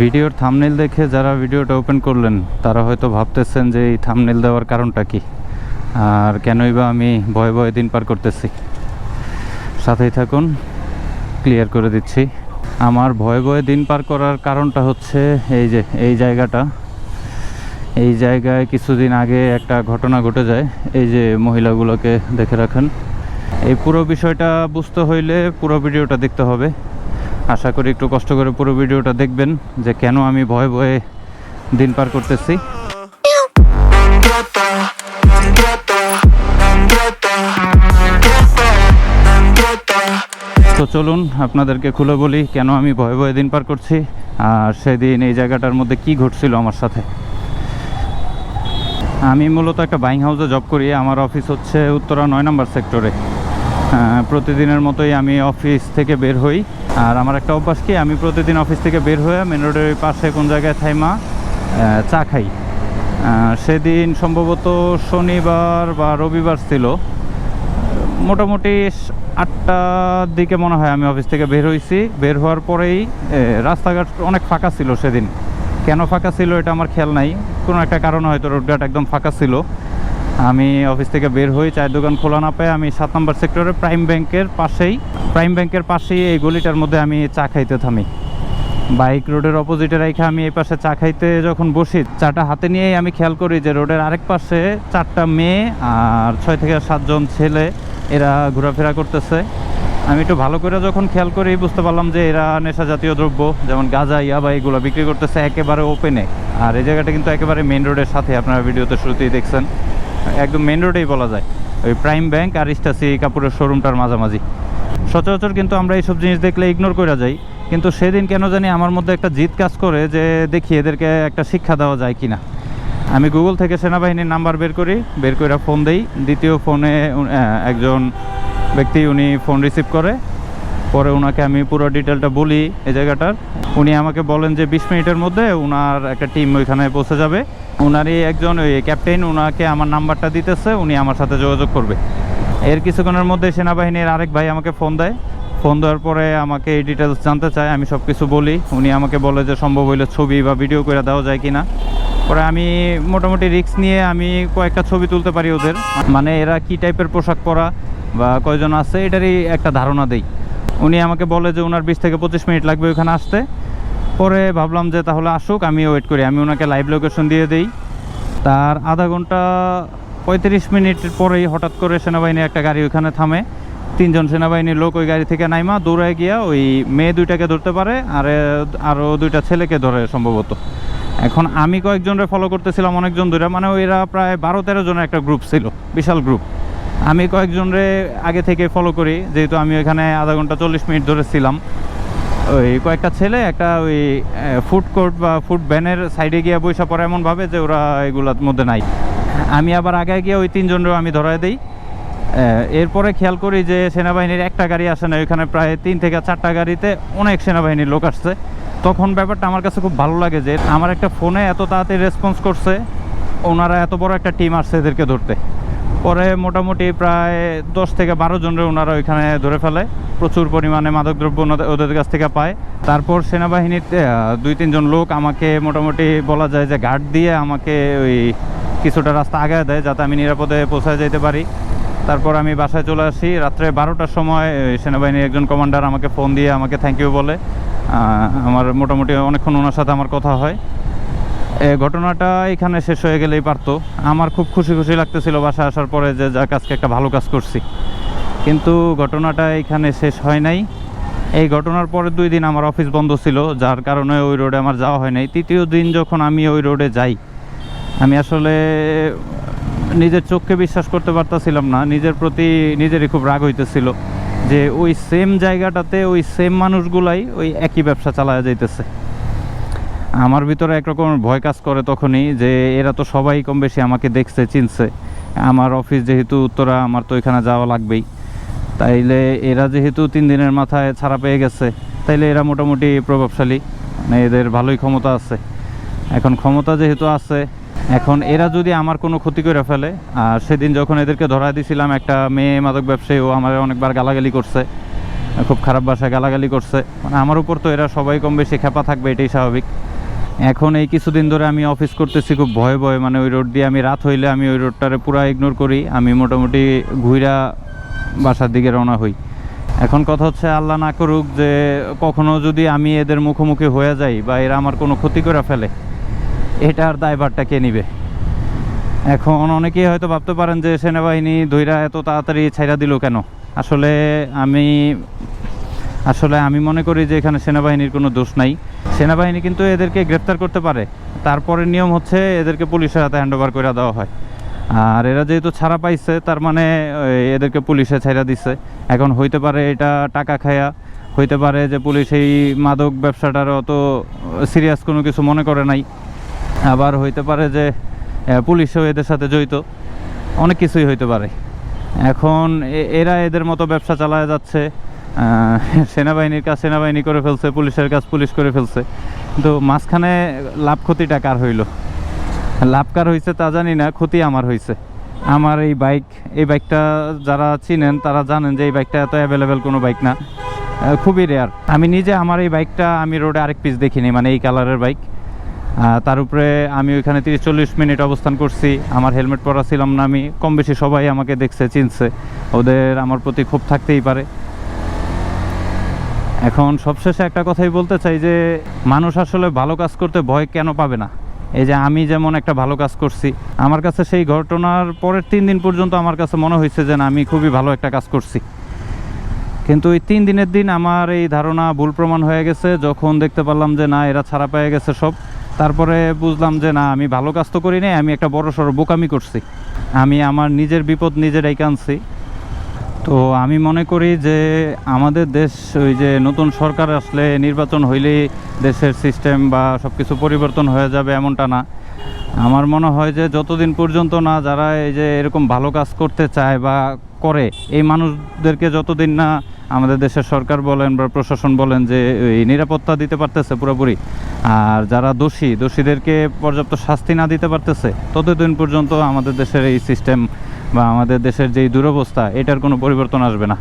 ভিডিওর থামনেল দেখে যারা ভিডিওটা ওপেন করলেন, তারা হয়তো ভাবতেছেন যে এই থামনেল দেওয়ার কারণটা কি? আর কেনই বা আমি ভয়ে ভয়ে দিন পার করতেছি? সাথেই থাকুন ক্লিয়ার করে দিচ্ছি। আমার ভয়ে ভয়ে দিন পার করার কারণটা হচ্ছে এই যে, এই জায়গাটা। এই জায়গায় কিছুদিন আগে একটা ঘটনা ঘটে যায়, এই যে মহিলাগুলোকে দেখে রাখেন। এই পুরো বিষয়টা বুঝতে হইলে পুরো ভিডিওটা দেখতে হবে। আশা করি একটু কষ্ট করে পুরো ভিডিওটা দেখবেন যে কেন আমি ভয়ে ভয়ে দিন পার করতেছি। তো চলুন আপনাদেরকে খুলে বলি কেন আমি ভয়ে ভয়ে দিন পার করছি আর সেদিন এই জায়গাটার মধ্যে কি ঘটছিল আমার সাথে। আমি মূলত একটা বাইং হাউসে জব করি। আমার অফিস হচ্ছে উত্তরা নয় নম্বর সেক্টরে প্রতিদিনের মতোই আমি অফিস থেকে বের হই। আর আমার একটা অভ্যাস কি, আমি প্রতিদিন অফিস থেকে বের হয়ে মেন রোডের পাশে কোন জায়গায় থাইমা চা খাই। সেদিন সম্ভবত শনিবার বা রবিবার ছিল। মোটামুটি আটটার দিকে মনে হয় আমি অফিস থেকে বের হয়েছি বের হওয়ার পরেই রাস্তাঘাট অনেক ফাঁকা ছিল সেদিন। কেন ফাঁকা ছিল এটা আমার খেয়াল নাই। কোনো একটা কারণে হয়তো রোডঘাট একদম ফাঁকা ছিল। আমি অফিস থেকে বের হই, চায়ের দোকান খোলা না পেয়ে, আমি সাত নম্বর সেক্টরে প্রাইম ব্যাংকের পাশেই প্রাইম ব্যাংকের পাশেই এই গলিটার মধ্যে আমি চা খাইতে থামি। বাইক রোডের অপোজিটে রেখে আমি এই পাশে চা খাইতে যখন বসি, চাটা হাতে নিয়েই আমি খেয়াল করি যে রোডের আরেক পাশে চারটা মেয়ে আর ছয় থেকে সাতজন ছেলে, এরা ঘোরাফেরা করতেছে। আমি একটু ভালো করে যখন খেয়াল করি, বুঝতে পারলাম যে এরা নেশা জাতীয় দ্রব্য, যেমন গাঁজা, ইয়াবা, এগুলো বিক্রি করতেছে একেবারে ওপেনে আর এই জায়গাটা কিন্তু একেবারে মেন রোডের সাথে, আপনারা ভিডিওতে শুরুতেই দেখছেন। একদম মেন রোডেই বলা যায়। ওই প্রাইম ব্যাংক আর ইস্টাসি কাপুরের শোরুমটার মাঝামাঝি। সচরাচর কিন্তু আমরা এইসব জিনিস দেখলে ইগনোর করে যাই। কিন্তু সেদিন কেন জানি আমার মধ্যে একটা জিদ কাজ করে যে দেখি এদেরকে একটা শিক্ষা দেওয়া যায় কি না আমি গুগল থেকে সেনাবাহিনীর নাম্বার বের করি, বের করে ফোন দেই। দ্বিতীয় ফোনে একজন ব্যক্তি উনি ফোন রিসিভ করে। পরে ওনাকে আমি পুরো ডিটেলটা বলি এই জায়গাটার। উনি আমাকে বলেন যে বিশ মিনিটের মধ্যে ওনার একটা টিম ওইখানে পৌঁছে যাবে। ওনারই একজন ওই ক্যাপ্টেন ওনাকে আমার নাম্বারটা দিতেছে, উনি আমার সাথে যোগাযোগ করবে। এর কিছুক্ষণের মধ্যে সেনাবাহিনীর আরেক ভাই আমাকে ফোন দেয়। ফোন দেওয়ার পরে আমাকে এই ডিটেলস জানতে চায়, আমি সব কিছু বলি। উনি আমাকে বলে যে সম্ভব হইলে ছবি বা ভিডিও করে দেওয়া যায় কিনা। পরে আমি মোটামুটি রিস্ক নিয়ে আমি কয়েকটা ছবি তুলতে পারি ওদের। মানে এরা কি টাইপের পোশাক পরা বা কয়জন আছে, এটারই একটা ধারণা দেই। উনি আমাকে বলে যে ওনার বিশ থেকে পঁচিশ মিনিট লাগবে ওখানে আসতে। পরে ভাবলাম যে তাহলে আসুক আমি ওয়েট করি। আমি ওনাকে লাইভ লোকেশন দিয়ে দিই। তার আধা ঘণ্টা পঁয়ত্রিশ মিনিট পরেই হঠাৎ করে সেনাবাহিনীর একটা গাড়ি ওইখানে থামে। তিনজন সেনাবাহিনীর লোক ওই গাড়ি থেকে নাইমা, দৌড়ায় গিয়া ওই মেয়ে দুইটাকে ধরতে পারে, আর আরও দুইটা ছেলেকে ধরে সম্ভবত। এখন আমি কয়েকজনরে ফলো করতেছিলাম, অনেকজন ধরে মানে ওইরা প্রায় বারো তেরো জনের একটা গ্রুপ ছিল, বিশাল গ্রুপ আমি কয়েকজনরে আগে থেকে ফলো করি, যেহেতু আমি ওইখানে আধা ঘণ্টা চল্লিশ মিনিট ধরে ছিলাম ওই কয়েকটা ছেলে, একটা ওই ফুড কোর্ট বা ফুড ভ্যানের সাইডে গিয়ে বৈশা পড়ে এমনভাবে যে ওরা এগুলোর মধ্যে নাই। আমি আবার আগে গিয়ে ওই তিনজনেরও আমি ধরায় দিই। এরপরে খেয়াল করি যে সেনাবাহিনীর একটা গাড়ি আসে না, ওইখানে প্রায় তিন থেকে চারটা গাড়িতে অনেক সেনাবাহিনীর লোক আসছে। তখন ব্যাপারটা আমার কাছে খুব ভালো লাগে যে আমার একটা ফোনে এত তাড়াতাড়ি রেসপন্স করছে, ওনারা এত বড় একটা টিম আসছে এদেরকে ধরতে। পরে মোটামুটি প্রায় দশ থেকে বারো জনের ওনারা ওইখানে ধরে ফেলে। প্রচুর পরিমাণে মাদকদ্রব্য ওদের কাছ থেকে পায়। তারপর সেনাবাহিনীর দুই তিনজন লোক আমাকে মোটামুটি বলা যায় যে গার্ড দিয়ে আমাকে ওই কিছুটা রাস্তা আগায় দেয় যাতে আমি নিরাপদে পৌঁছায় যেতে পারি। তারপর আমি বাসায় চলে আসি। রাত্রে বারোটার সময় সেনাবাহিনীর একজন কমান্ডার আমাকে ফোন দিয়ে আমাকে থ্যাংক ইউ বলে। আমার মোটামুটি অনেকক্ষণ ওনার সাথে আমার কথা হয়। ঘটনাটা এখানে শেষ হয়ে গেলেই পারতো। আমার খুব খুশি খুশি লাগতেছিল বাসা আসার পরে যে যা কাজকে একটা ভালো কাজ করছি। কিন্তু ঘটনাটা এখানে শেষ হয় নাই। এই ঘটনার পরের দুই দিন আমার অফিস বন্ধ ছিল, যার কারণে ওই রোডে আমার যাওয়া হয় নাই। তৃতীয় দিন যখন আমি ওই রোডে যাই, আমি আসলে নিজের চোখকে বিশ্বাস করতে পারতাছিলাম না। নিজের প্রতি নিজেরই খুব রাগ হইতেছিল যে, ওই সেম জায়গাটাতে ওই সেম মানুষগুলাই ওই একই ব্যবসা চালায় যাইতেছে। আমার ভিতরে একরকম ভয় কাজ করে তখনই যে এরা তো সবাই কম বেশি আমাকে দেখছে, চিনছে। আমার অফিস যেহেতু উত্তরা, আমার তো এখানে যাওয়া লাগবেই। তাইলে এরা যেহেতু তিন দিনের মাথায় ছাড়া পেয়ে গেছে, তাইলে এরা মোটামুটি প্রভাবশালী। মানে এদের ভালোই ক্ষমতা আছে। এখন ক্ষমতা যেহেতু আছে, এখন এরা যদি আমার কোনো ক্ষতি করে ফেলে, আর সেদিন যখন এদেরকে ধরা দিছিলাম একটা মেয়ে মাদক ব্যবসায়ী, ও আমার অনেকবার গালাগালি করছে। খুব খারাপ বাসায় গালাগালি করছে। মানে আমার উপর তো এরা সবাই কম বেশি খেপা থাকবে, এটাই স্বাভাবিক। এখন এই কিছুদিন ধরে আমি অফিস করতেছি খুব ভয়ে ভয়ে মানে ওই রোড দিয়ে আমি রাত হইলে আমি ওই রোডটারে পুরো ইগনোর করি, আমি মোটামুটি ঘুইরা বাসার দিকে রওনা হই। এখন কথা হচ্ছে আল্লাহ না করুক যে কখনো যদি আমি এদের মুখোমুখি হয়ে যাই বা এরা আমার কোনো ক্ষতি করে ফেলে এটার দায়ভারটা কে নিবে? এখন অনেকেই হয়তো ভাবতে পারেন যে সেনাবাহিনী ধৈরা এত তাড়াতাড়ি ছাইরা দিল কেন? আসলে আমি আসলে আমি মনে করি যে এখানে সেনাবাহিনীর কোনো দোষ নাই। সেনাবাহিনী কিন্তু এদেরকে গ্রেপ্তার করতে পারে। তারপরে নিয়ম হচ্ছে এদেরকে পুলিশের হাতে হ্যান্ড ওভার করে দেওয়া হয়। আর এরা যেহেতু ছাড়া পাইছে, তার মানে এদেরকে পুলিশে ছাইরা দিচ্ছে এখন হইতে পারে এটা টাকা খায়া, হইতে পারে যে পুলিশ এই মাদক ব্যবসাটার অত সিরিয়াস কোনো কিছু মনে করে নাই। আবার হইতে পারে যে পুলিশও এদের সাথে জড়িত। অনেক কিছুই হইতে পারে। এখন এরা এদের মতো ব্যবসা চালায় যাচ্ছে। সেনাবাহিনীর কাজ সেনাবাহিনী করে ফেলছে, পুলিশের কাজ পুলিশ করে ফেলছে। কিন্তু মাঝখানে লাভ ক্ষতিটা কার হইল? লাভ কার হয়েছে তা জানি না, ক্ষতি আমার হয়েছে আমার এই বাইক, এই বাইকটা যারা চিনেন, তারা জানেন যে এই বাইকটা এত অ্যাভেলেবেল কোনো বাইক না। খুবই রেয়ার আমি নিজে আমার এই বাইকটা আমি রোডে আরেক পিস দেখিনি মানে এই কালারের বাইক। তার উপরে আমি ওইখানে তিরিশ চল্লিশ মিনিট অবস্থান করছি। আমার হেলমেট পরা ছিলাম না আমি কম বেশি সবাই আমাকে দেখছে, চিনছে। ওদের আমার প্রতি খুব থাকতেই পারে। এখন সবশেষে একটা কথাই বলতে চাই যে, মানুষ আসলে ভালো কাজ করতে ভয় কেন পাবে না? এই যে আমি যেমন একটা ভালো কাজ করছি, আমার কাছে সেই ঘটনার পরের তিন দিন পর্যন্ত আমার কাছে মনে হয়েছে যে, না, আমি খুবই ভালো একটা কাজ করছি। কিন্তু এই তিন দিনের দিন আমার এই ধারণা ভুল প্রমাণ হয়ে গেছে, যখন দেখতে পারলাম যে, না, এরা ছাড়া পেয়ে গেছে সব। তারপরে বুঝলাম যে, না, আমি ভালো কাজ তো করি নাই, আমি একটা বড় সড়ো বোকামি করছি। আমি আমার নিজের বিপদ নিজেরাই কানছি তো আমি মনে করি যে আমাদের দেশ, ওই যে নতুন সরকার আসলে নির্বাচন হইলেই দেশের সিস্টেম বা সব কিছু পরিবর্তন হয়ে যাবে এমনটা না। আমার মনে হয় যে যতদিন পর্যন্ত না যারা এই যে এরকম ভালো কাজ করতে চায় বা করে, এই মানুষদেরকে যতদিন না আমাদের দেশের সরকার বলেন বা প্রশাসন বলেন যে এই নিরাপত্তা দিতে পারতেছে পুরোপুরি, আর যারা দোষী, দোষীদেরকে পর্যাপ্ত শাস্তি না দিতে পারতেছে, ততদিন পর্যন্ত আমাদের দেশের এই সিস্টেম বা আমাদের দেশের যেই দুরবস্থা, এটার কোনো পরিবর্তন আসবে না।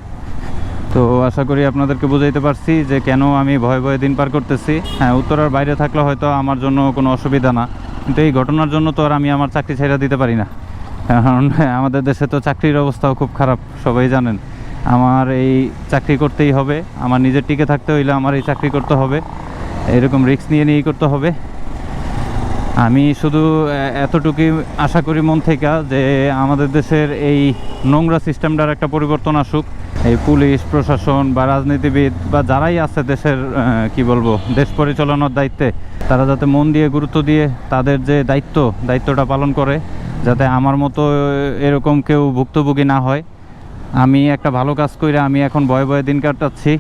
তো আশা করি আপনাদেরকে বুঝাইতে পারছি যে কেন আমি ভয়ে ভয়ে দিন পার করতেছি। হ্যাঁ উত্তরার বাইরে থাকলে হয়তো আমার জন্য কোনো অসুবিধা না। কিন্তু এই ঘটনার জন্য তো আর আমি আমার চাকরি ছেড়ে দিতে পারি না। কারণ আমাদের দেশে তো চাকরির অবস্থাও খুব খারাপ, সবাই জানেন। আমার এই চাকরি করতেই হবে, আমার নিজের টিকে থাকতে হইলে আমার এই চাকরি করতে হবে। এরকম রিস্ক নিয়ে নিয়েই করতে হবে। আমি শুধু এতটুকুই আশা করি মন থেকে যে আমাদের দেশের এই নোংরা সিস্টেমটার একটা পরিবর্তন আসুক। এই পুলিশ, প্রশাসন বা রাজনীতিবিদ বা যারাই আছে দেশের কি বলব, দেশ পরিচালনার দায়িত্বে, তারা যাতে মন দিয়ে গুরুত্ব দিয়ে তাদের যে দায়িত্ব, দায়িত্বটা পালন করে, যাতে আমার মতো এরকম কেউ ভুক্তভোগী না হয়। আমি একটা ভালো কাজ করে আমি এখন ভয়ে ভয়ে দিন কাটাচ্ছি।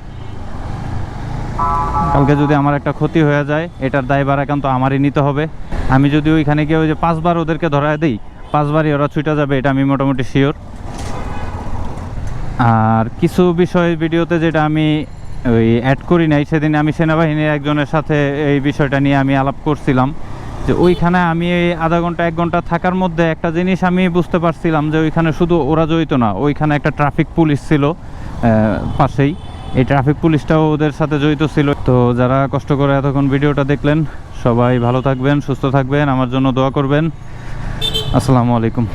কালকে যদি আমার একটা ক্ষতি হয়ে যায়, এটার দায় দায়ভার একান্ত আমারই নিতে হবে। আমি যদি ওইখানে গিয়ে ওই যে পাঁচবার ওদেরকে ধরায় দিই, পাঁচবারই ওরা ছুটে যাবে, এটা আমি মোটামুটি শিওর আর কিছু বিষয় ভিডিওতে যেটা আমি ওই অ্যাড করি নাই, সেদিন আমি সেনাবাহিনীর একজনের সাথে এই বিষয়টা নিয়ে আমি আলাপ করছিলাম। যে ওইখানে আমি এই আধা ঘণ্টা, এক ঘণ্টা থাকার মধ্যে একটা জিনিস আমি বুঝতে পারছিলাম যে ওইখানে শুধু ওরা জড়িত না, ওইখানে একটা ট্রাফিক পুলিশ ছিল পাশেই। এই ট্রাফিক পুলিশটাও ওদের সাথে জড়িত ছিল। তো যারা কষ্ট করে এতক্ষণ ভিডিওটা দেখলেন, সবাই ভালো থাকবেন, সুস্থ থাকবেন, আমার জন্য দোয়া করবেন। আসসালামু আলাইকুম।